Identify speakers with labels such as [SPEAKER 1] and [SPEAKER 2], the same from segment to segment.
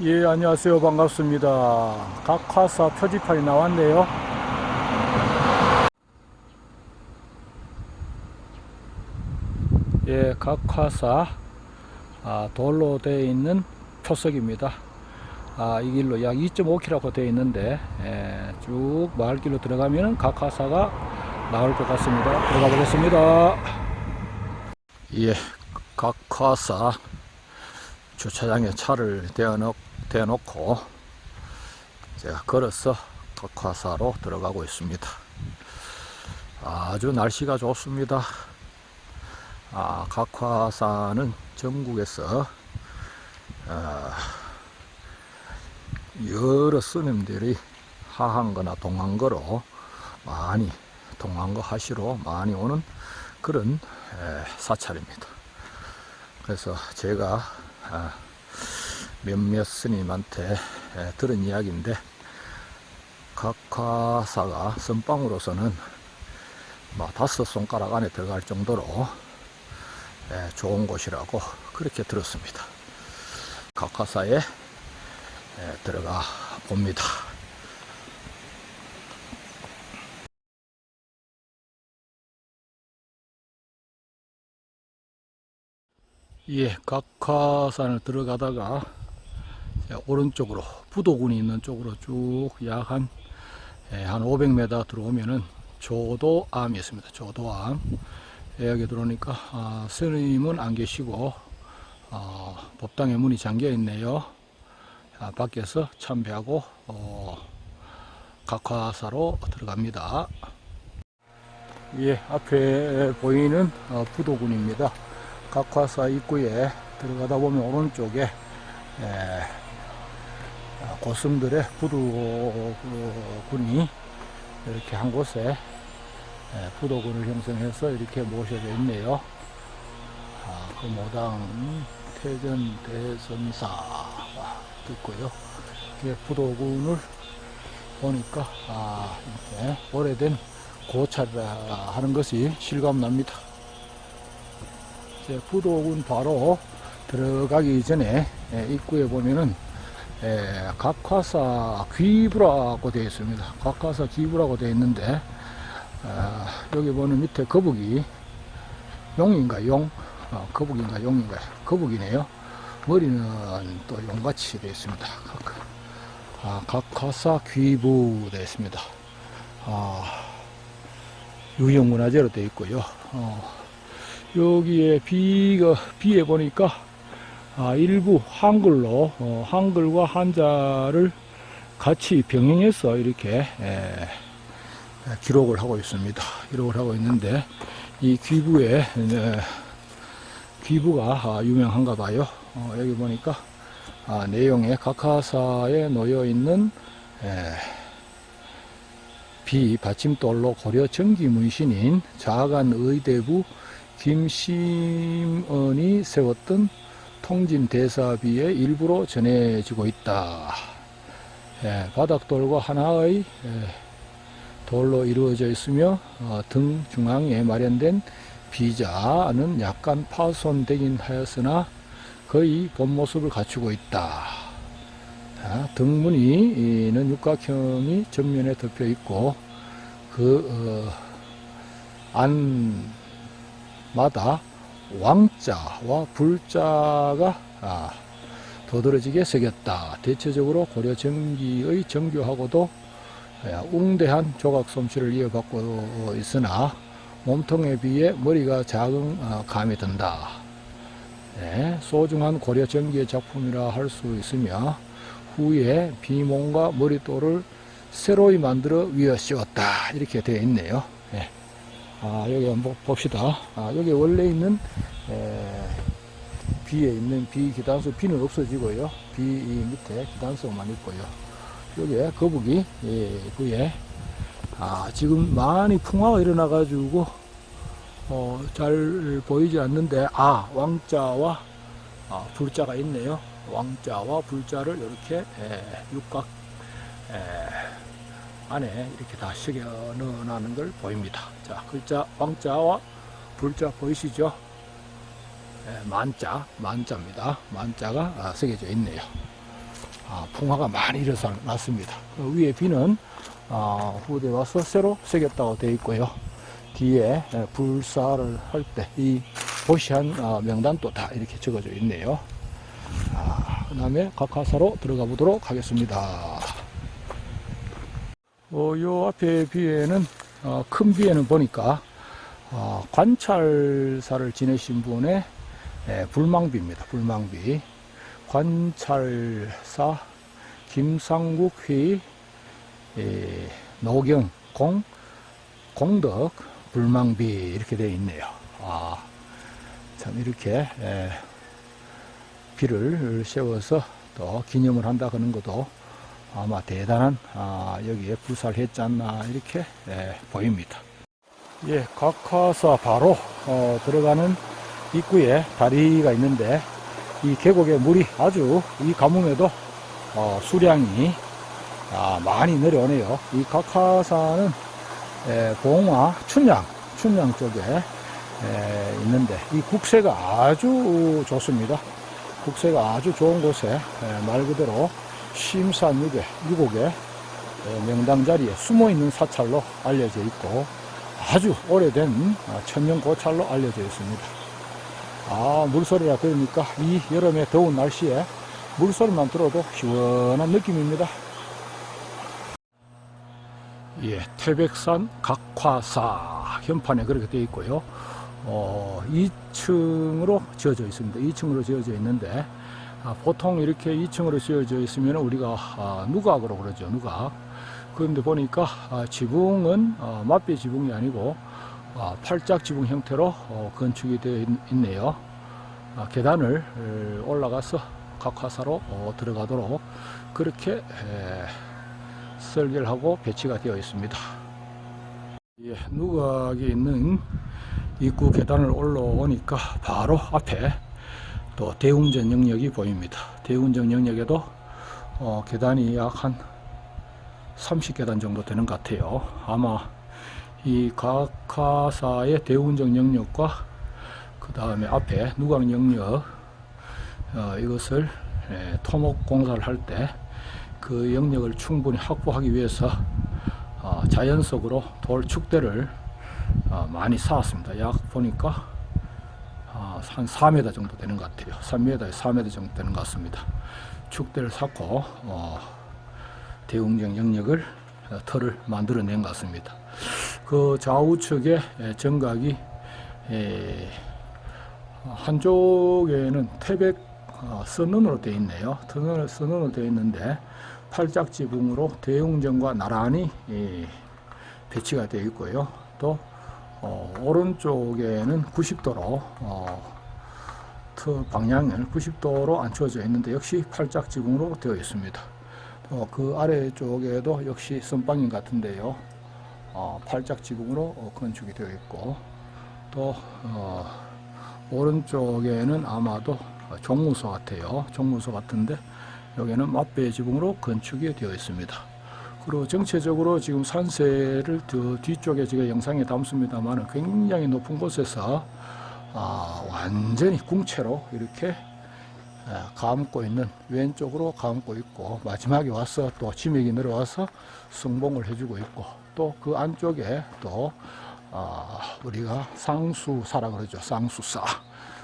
[SPEAKER 1] 예, 안녕하세요. 반갑습니다. 각화사 표지판이 나왔네요. 예, 각화사 아, 돌로 되어 있는 표석입니다. 아, 이 길로 약 2.5km라고 되어 있는데 예, 쭉 마을길로 들어가면 각화사가 나올 것 같습니다. 들어가 보겠습니다. 예, 각화사 주차장에 차를 대어놓, 대어놓고 제가 걸어서 각화사로 들어가고 있습니다. 아주 날씨가 좋습니다. 아, 각화사는 전국에서 아, 여러 스님들이 하한거나 동한거로 많이 동한거 하시러 많이 오는 그런 에, 사찰입니다. 그래서 제가 아, 몇몇 스님한테 에, 들은 이야기인데 각화사가 선방으로서는 뭐 다섯 손가락 안에 들어갈 정도로 에, 좋은 곳이라고 그렇게 들었습니다. 각화사에 에, 들어가 봅니다. 예, 각화산을 들어가다가 오른쪽으로 부도군이 있는 쪽으로 쭉 약 한 한 500m 들어오면은 조도암이 있습니다. 조도암 예, 여기 들어오니까 아, 스님은 안 계시고 어, 법당의 문이 잠겨 있네요. 아, 밖에서 참배하고 어, 각화사로 들어갑니다. 예, 앞에 보이는 어, 부도군입니다. 각화사 입구에 들어가다 보면 오른쪽에 에, 아, 고승들의 부두군이 이렇게 한 곳에 에, 부도군을 형성해서 이렇게 모셔져 있네요. 아, 그 모당 태전 대선사가 있고요. 이게 부도군을 보니까 아, 오래된 고찰이라 하는 것이 실감납니다. 이제 부도군 바로 들어가기 전에 예, 입구에 보면은 예, 각화사 귀부라고 되어 있습니다. 각화사 귀부라고 되어 있는데 아, 여기 보는 밑에 거북이 용인가 용 어, 거북인가 용인가 거북이네요. 머리는 또 용같이 되어 있습니다. 각, 아, 각화사 귀부 되어 있습니다. 아, 유형문화재로 되어 있고요. 어, 여기에 비가 비에 보니까 아, 일부 한글로 어, 한글과 한자를 같이 병행해서 이렇게 에, 기록을 하고 있습니다. 기록을 하고 있는데 이 귀부에 에, 귀부가 아, 유명한가 봐요. 어, 여기 보니까 아, 내용에 각하사에 놓여 있는 에, 비 받침돌로 고려 정기 문신인 자간 의대부 김심언이 세웠던 통진 대사비의 일부로 전해지고 있다. 예, 바닥돌과 하나의 예, 돌로 이루어져 있으며 어, 등 중앙에 마련된 비자는 약간 파손되긴 하였으나 거의 본 모습을 갖추고 있다. 자, 등무늬는 육각형이 전면에 덮여 있고 그 어, 안 마다 왕자와 불자가 아, 도드러지게 새겼다. 대체적으로 고려 정기의 정교하고도 예, 웅대한 조각 솜씨를 이어받고 있으나 몸통에 비해 머리가 작은 어, 감이 든다. 예, 소중한 고려 정기의 작품이라 할 수 있으며 후에 비몽과 머리돌을 새로이 만들어 위어 씌웠다. 이렇게 되어 있네요. 예. 아, 여기 한번 봅시다. 아, 여기 원래 있는 에, 비에 있는 비 기단수 비는 없어지고요. 비 밑에 기단수만 있고요. 여기에 거북이 예, 위에 아, 지금 많이 풍화가 일어나 가지고 어, 잘 보이지 않는데 아 왕자와 아, 불자가 있네요. 왕자와 불자를 이렇게 에, 육각 에, 안에 이렇게 다 새겨 넣어놨는 걸 보입니다. 자, 글자 왕자와 불자 보이시죠? 예, 만자, 만자입니다. 만자가 아, 새겨져 있네요. 아, 풍화가 많이 일어났습니다. 그 위에 비는 아, 후대 와서 새로 새겼다고 되어 있고요. 뒤에 에, 불사를 할 때 이 보시한 아, 명단도 다 이렇게 적어져 있네요. 아, 그 다음에 각하사로 들어가 보도록 하겠습니다. 어, 요 앞에 비에는 어, 큰 비에는 보니까 어, 관찰사를 지내신 분의 예, 불망비입니다. 불망비. 관찰사 김상국 회 예, 노경 공 공덕 불망비 이렇게 되어 있네요. 아, 참 이렇게 예, 비를 세워서 또 기념을 한다 그런 것도 아마 대단한 아, 여기에 불사를 했지 않나 이렇게 예, 보입니다. 예, 각하사 바로 어, 들어가는 입구에 다리가 있는데 이 계곡의 물이 아주 이 가뭄에도 어, 수량이 아, 많이 내려오네요. 이 각하사는 에, 봉화 춘양 춘양 쪽에 에, 있는데 이 국세가 아주 좋습니다. 국세가 아주 좋은 곳에 에, 말 그대로 심산 유계 유곡의 에, 명당 자리에 숨어 있는 사찰로 알려져 있고 아주 오래된 아, 천년 고찰로 알려져 있습니다. 아, 물소리라 그러니까 이 여름의 더운 날씨에 물소리만 들어도 시원한 느낌입니다. 예, 태백산 각화사 현판에 그렇게 되어 있고요. 어, 2층으로 지어져 있습니다. 2층으로 지어져 있는데 아, 보통 이렇게 2층으로 지어져 있으면 우리가 아, 누각으로 그러죠. 누각. 그런데 보니까 아, 지붕은 어, 맞배 지붕이 아니고 아, 팔짝 지붕 형태로 어, 건축이 되어 있, 있네요. 아, 계단을 에, 올라가서 각화사로 어, 들어가도록 그렇게 에, 설계를 하고 배치가 되어 있습니다. 예, 누각에 있는 입구 계단을 올라오니까 바로 앞에 또 대웅전 영역이 보입니다. 대웅전 영역에도 어, 계단이 약 한 30계단 정도 되는 것 같아요. 아마 이 각하사의 대운정 영역과 그 다음에 앞에 누각 영역 어, 이것을 에, 토목 공사를 할 때 그 영역을 충분히 확보하기 위해서 어, 자연 속으로 돌 축대를 어, 많이 쌓았습니다. 약 보니까 어, 한 4m 정도 되는 것 같아요. 3m에 4m 정도 되는 것 같습니다. 축대를 쌓고 어, 대웅정 영역을 어, 틀을 만들어낸 것 같습니다. 그 좌우측에 에, 정각이 에, 한쪽에는 태백 어, 선원으로 되어 있네요. 선원, 선원으로 되어 있는데 팔짝 지붕으로 대웅정과 나란히 예, 배치가 되어 있고요. 또 어, 오른쪽에는 90도로 어, 트 방향을 90도로 앉혀져 있는데 역시 팔짝 지붕으로 되어 있습니다. 또그 아래쪽에도 역시 선방인 같은데요. 어, 팔짝 지붕으로 어, 건축이 되어 있고 또 어, 오른쪽에는 아마도 종무소 같아요. 종무소 같은데 여기는 맞배 지붕으로 건축이 되어 있습니다. 그리고 전체적으로 지금 산세를 더 뒤쪽에 제가 영상에 담습니다만 굉장히 높은 곳에서 아, 완전히 궁채로 이렇게 아, 감고 있는 왼쪽으로 감고 있고 마지막에 와서 또 지맥이 내려와서 승봉을 해주고 있고 또 그 안쪽에 또 아, 우리가 상수사라 그러죠 상수사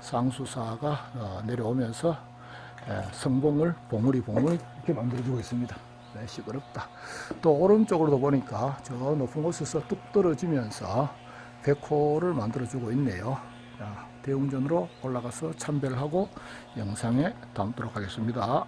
[SPEAKER 1] 상수사가 어, 내려오면서 예, 성봉을 봉우리 봉우리 이렇게 만들어주고 있습니다. 네, 시끄럽다. 또 오른쪽으로도 보니까 저 높은 곳에서 뚝 떨어지면서 백호를 만들어주고 있네요. 자, 대웅전으로 올라가서 참배를 하고 영상에 담도록 하겠습니다.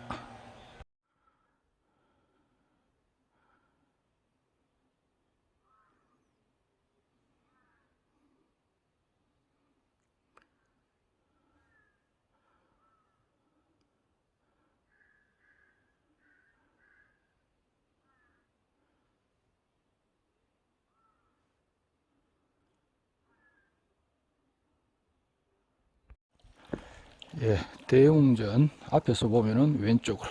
[SPEAKER 1] 예, 대웅전 앞에서 보면은 왼쪽으로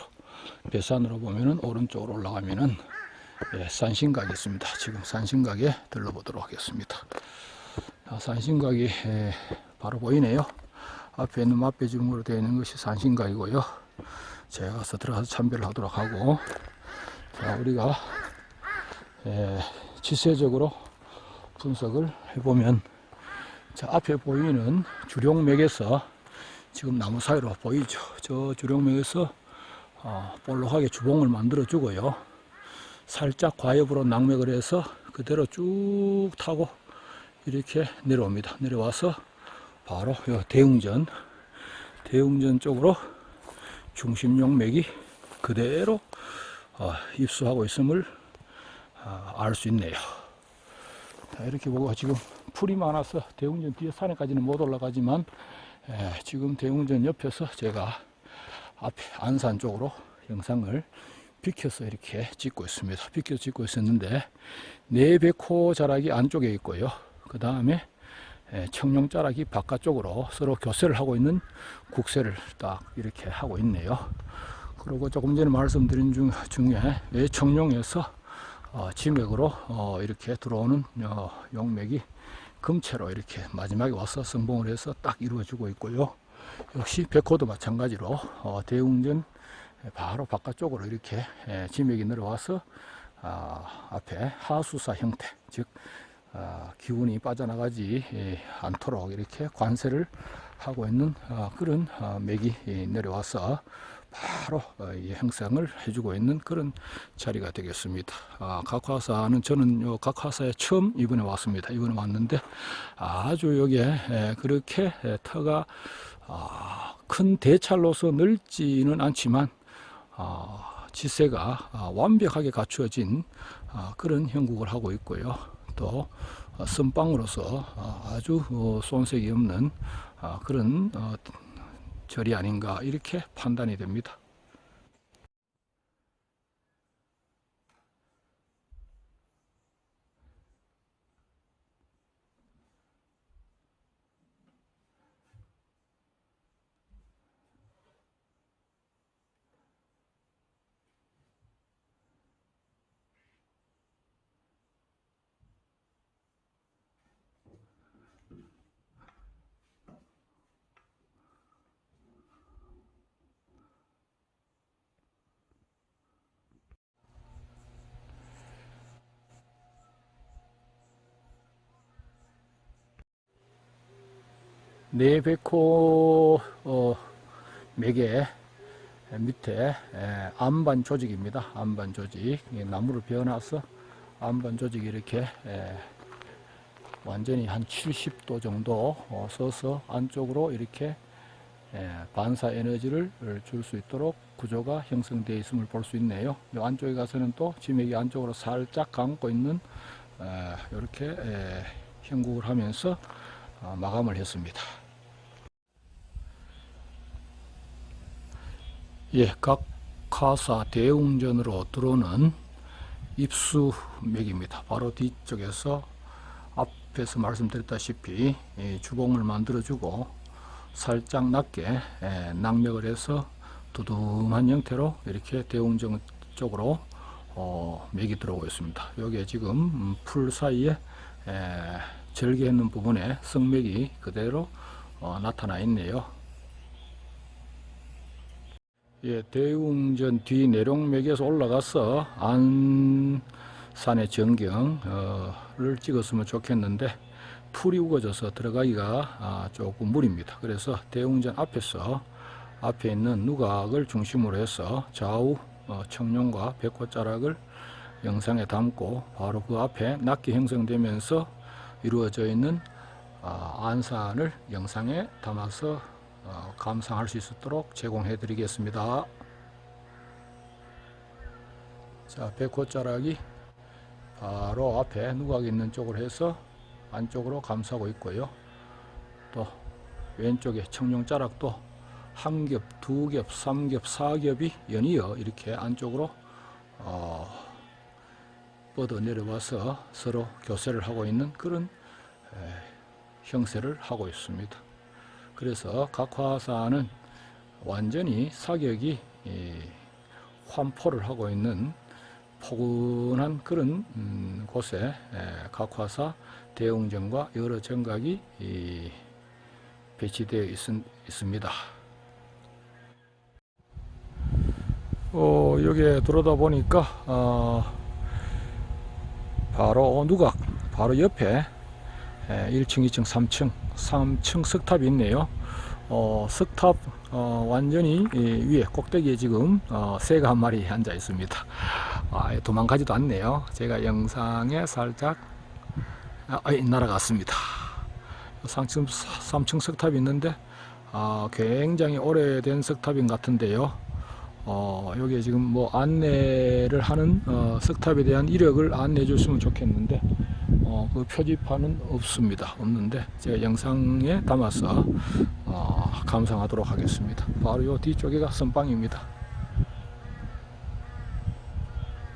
[SPEAKER 1] 배산으로 보면은 오른쪽으로 올라가면은 예, 산신각이 있습니다. 지금 산신각에 들러보도록 하겠습니다. 아, 산신각이 예, 바로 보이네요. 앞에 있는 맛배 지붕으로 되어 있는 것이 산신각이고요. 제가 가서 들어가서 참배를 하도록 하고 자 우리가 에, 지세적으로 분석을 해보면 자 앞에 보이는 주룡맥에서 지금 나무 사이로 보이죠? 저 주룡맥에서 어, 볼록하게 주봉을 만들어 주고요. 살짝 과엽으로 낙맥을 해서 그대로 쭉 타고 이렇게 내려옵니다. 내려와서 바로 요 대웅전 대웅전 쪽으로 중심용 맥이 그대로 어, 입수하고 있음을 어, 알수 있네요. 자, 이렇게 보고 지금 풀이 많아서 대웅전 뒤에 산에까지는 못 올라가지만 에, 지금 대웅전 옆에서 제가 앞에 안산 쪽으로 영상을 비켜서 이렇게 찍고 있습니다. 비켜서 찍고 있었는데 네백호 자락이 안쪽에 있고요. 그 다음에 청룡 자락이 바깥쪽으로 서로 교세를 하고 있는 국세를 딱 이렇게 하고 있네요. 그리고 조금 전에 말씀드린 중, 중에 왜 청룡에서 어, 지맥으로 어, 이렇게 들어오는 어, 용맥이 금체로 이렇게 마지막에 와서 성봉을 해서 딱 이루어지고 있고요. 역시 백호도 마찬가지로 어, 대웅전 바로 바깥쪽으로 이렇게 에, 지맥이 내려와서 아, 앞에 하수사 형태 즉 아, 기운이 빠져나가지 예, 않도록 이렇게 관세를 하고 있는 아, 그런 아, 맥이 예, 내려와서 바로 어, 이 형상을 해주고 있는 그런 자리가 되겠습니다. 아, 각화사는 저는 요 각화사에 처음 이번에 왔습니다. 이번에 왔는데 아주 여기에 에, 그렇게 에, 터가 아, 큰 대찰로서 넓지는 않지만 아, 지세가 아, 완벽하게 갖추어진 아, 그런 형국을 하고 있고요. 또 어, 선빵으로서 어, 아주 어, 손색이 없는 아, 그런 어, 절이 아닌가 이렇게 판단이 됩니다. 네베코 어, 맥의 밑에 에, 안반 조직입니다. 안반 조직 이 나무를 베어놔서 안반 조직이 이렇게 에, 완전히 한 70도 정도 어, 서서 안쪽으로 이렇게 에, 반사 에너지를 줄 수 있도록 구조가 형성되어 있음을 볼 수 있네요. 이 안쪽에 가서는 또 지맥이 안쪽으로 살짝 감고 있는 에, 이렇게 에, 형국을 하면서 어, 마감을 했습니다. 예, 각하사 대웅전으로 들어오는 입수맥입니다. 바로 뒤쪽에서 앞에서 말씀드렸다시피 이 주봉을 만들어주고 살짝 낮게 예, 낙맥을 해서 두툼한 형태로 이렇게 대웅전 쪽으로 어, 맥이 들어오고 있습니다. 여기에 지금 음, 풀 사이에 에, 절개 있는 부분에 성맥이 그대로 어, 나타나 있네요. 예, 대웅전 뒤 내룡맥에서 올라가서 안산의 전경을 찍었으면 좋겠는데 풀이 우거져서 들어가기가 아, 조금 무리입니다. 그래서 대웅전 앞에서 앞에 있는 누각을 중심으로 해서 좌우 어, 청룡과 백호자락을 영상에 담고 바로 그 앞에 낮게 형성되면서 이루어져 있는 아, 안산을 영상에 담아서 어, 감상할 수 있도록 제공해 드리겠습니다. 자, 백호자락이 바로 앞에 누각 있는 쪽으로 해서 안쪽으로 감싸고 있고요. 또 왼쪽에 청룡자락도 한 겹, 두 겹, 삼 겹, 사 겹이 연이어 이렇게 안쪽으로 어, 뻗어 내려와서 서로 교세를 하고 있는 그런 에, 형세를 하고 있습니다. 그래서 각 화사는 완전히 사격이 이, 환포를 하고 있는 포근한 그런 음, 곳에 에, 각화사 대웅전과 여러 정각이 이, 배치되어 있, 있습니다. 어, 여기에 들어다 보니까 어, 바로 누각 바로 옆에 에, 1층, 2층, 3층, 3층 석탑이 있네요. 어, 석탑 어, 완전히 이 위에 꼭대기에 지금 어, 새가 한 마리 앉아 있습니다. 아, 도망가지도 않네요. 제가 영상에 살짝 아, 날아갔습니다. 3층, 3층 석탑이 있는데 아, 굉장히 오래된 석탑인 것 같은데요. 어, 여기에 지금 뭐 안내를 하는 어, 석탑에 대한 이력을 안내해 줬으면 좋겠는데 어, 그 표지판은 없습니다. 없는데 제가 영상에 담아서 어, 감상하도록 하겠습니다. 바로 요 뒤쪽에가 선방입니다.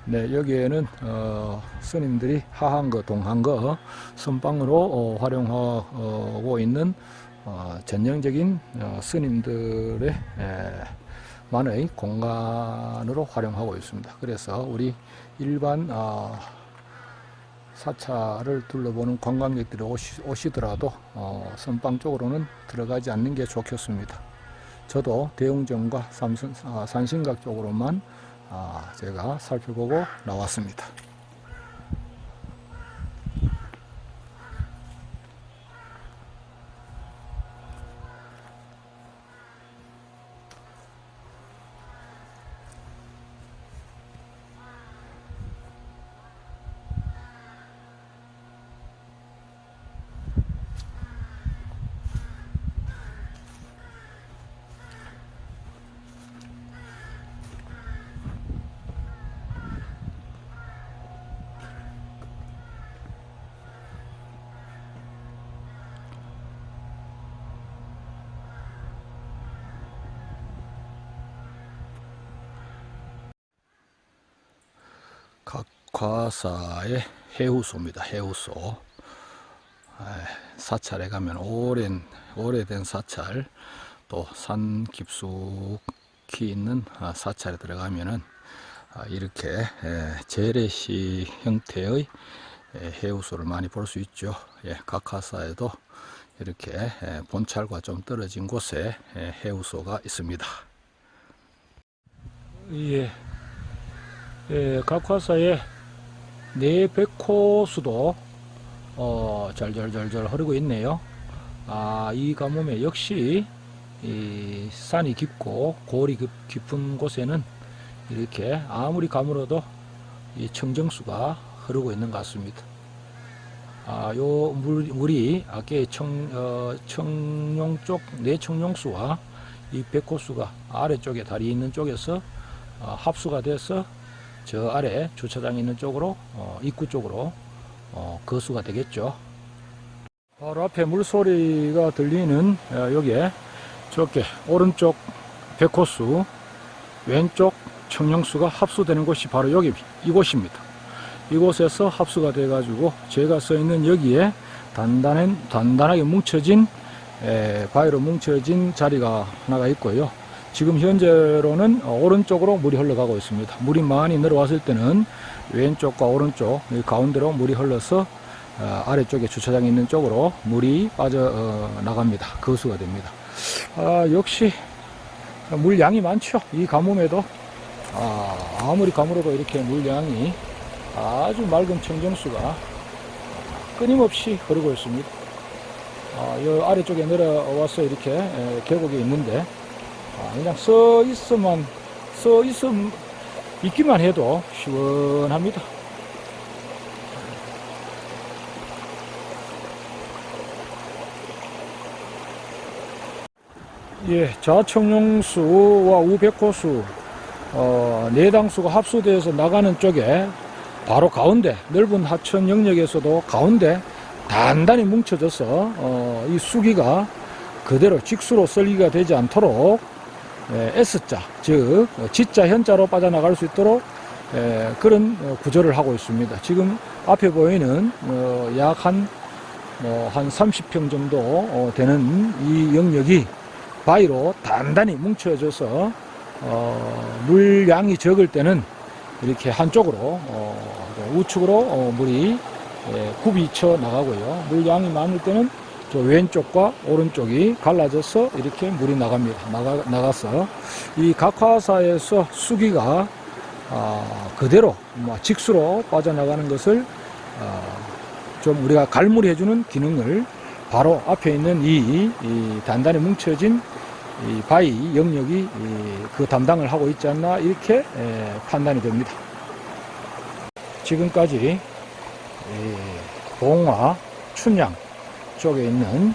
[SPEAKER 1] 네, 여기에는 어, 스님들이 하한 거, 동한 거 선방으로 어, 활용하고 있는 어, 전형적인 어, 스님들의 에, 만의 공간으로 활용하고 있습니다. 그래서 우리 일반 어, 사찰을 둘러보는 관광객들이 오시, 오시더라도 어, 선방 쪽으로는 들어가지 않는 게 좋겠습니다. 저도 대웅전과 아, 산신각 쪽으로만 아, 제가 살펴보고 나왔습니다. 각과사의 해우소입니다. 해우소. 아, 사찰에 가면 오랜 오래된 사찰 또 산 깊숙이 있는 아, 사찰에 들어가면은 아, 이렇게 에, 재래식 형태의 에, 해우소를 많이 볼 수 있죠. 예, 각하사에도 이렇게 에, 본찰과 좀 떨어진 곳에 에, 해우소가 있습니다. 예, 예, 각화사의 네 백호수도 어, 절절절절 흐르고 있네요. 아, 이 가뭄에 역시 이 산이 깊고 골이 깊, 깊은 곳에는 이렇게 아무리 가물어도 이 청정수가 흐르고 있는 것 같습니다. 아, 요 물, 물이 아까 청, 어, 청룡 쪽, 내청룡수와 이 백호수가 아래쪽에 다리 있는 쪽에서 어, 합수가 돼서 저 아래 주차장 있는 쪽으로 어, 입구 쪽으로 어, 거수가 되겠죠. 바로 앞에 물소리가 들리는 어, 여기에 저게 오른쪽 백호수 왼쪽 청룡수가 합수되는 곳이 바로 여기 이곳입니다. 이곳에서 합수가 돼 가지고 제가 서 있는 여기에 단단한 단단하게 뭉쳐진 에, 바위로 뭉쳐진 자리가 하나가 있고요. 지금 현재로는 어, 오른쪽으로 물이 흘러가고 있습니다. 물이 많이 내려왔을 때는 왼쪽과 오른쪽 이 가운데로 물이 흘러서 어, 아래쪽에 주차장이 있는 쪽으로 물이 빠져 어, 나갑니다. 거수가 됩니다. 아, 역시 물량이 많죠. 이 가뭄에도 아, 아무리 가물어도 이렇게 물량이 아주 맑은 청정수가 끊임없이 흐르고 있습니다. 아, 이 아래쪽에 내려와서 이렇게 에, 계곡이 있는데 아, 그냥 서 있으면 서 있음 있기만 해도 시원합니다. 예, 좌청룡수와 우백호수 어, 내당수가 합수돼서 나가는 쪽에 바로 가운데 넓은 하천 영역에서도 가운데 단단히 뭉쳐져서 어, 이 수기가 그대로 직수로 썰기가 되지 않도록 에, S자, 즉 어, G자 현자로 빠져나갈 수 있도록 에, 그런 어, 구조를 하고 있습니다. 지금 앞에 보이는 어, 약한 뭐, 한 30평 정도 어, 되는 이 영역이 바위로 단단히 뭉쳐져서 어, 물량이 적을 때는 이렇게 한쪽으로 어, 우측으로 어, 물이 예, 굽이 쳐 나가고요. 물량이 많을 때는 저 왼쪽과 오른쪽이 갈라져서 이렇게 물이 나갑니다. 나가, 나가서 이 각화사에서 수기가 아, 그대로 뭐 직수로 빠져나가는 것을 아, 좀 우리가 갈무리 해주는 기능을 바로 앞에 있는 이, 이 단단히 뭉쳐진 이 바위 영역이 이, 그 담당을 하고 있지 않나 이렇게 에, 판단이 됩니다. 지금까지 이 봉화, 춘양 쪽에 있는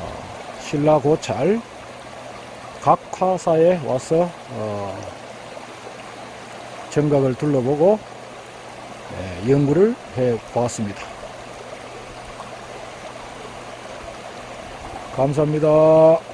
[SPEAKER 1] 어, 신라 고찰 각화사에 와서 어, 정각을 둘러보고 예, 연구를 해 보았습니다. 감사합니다.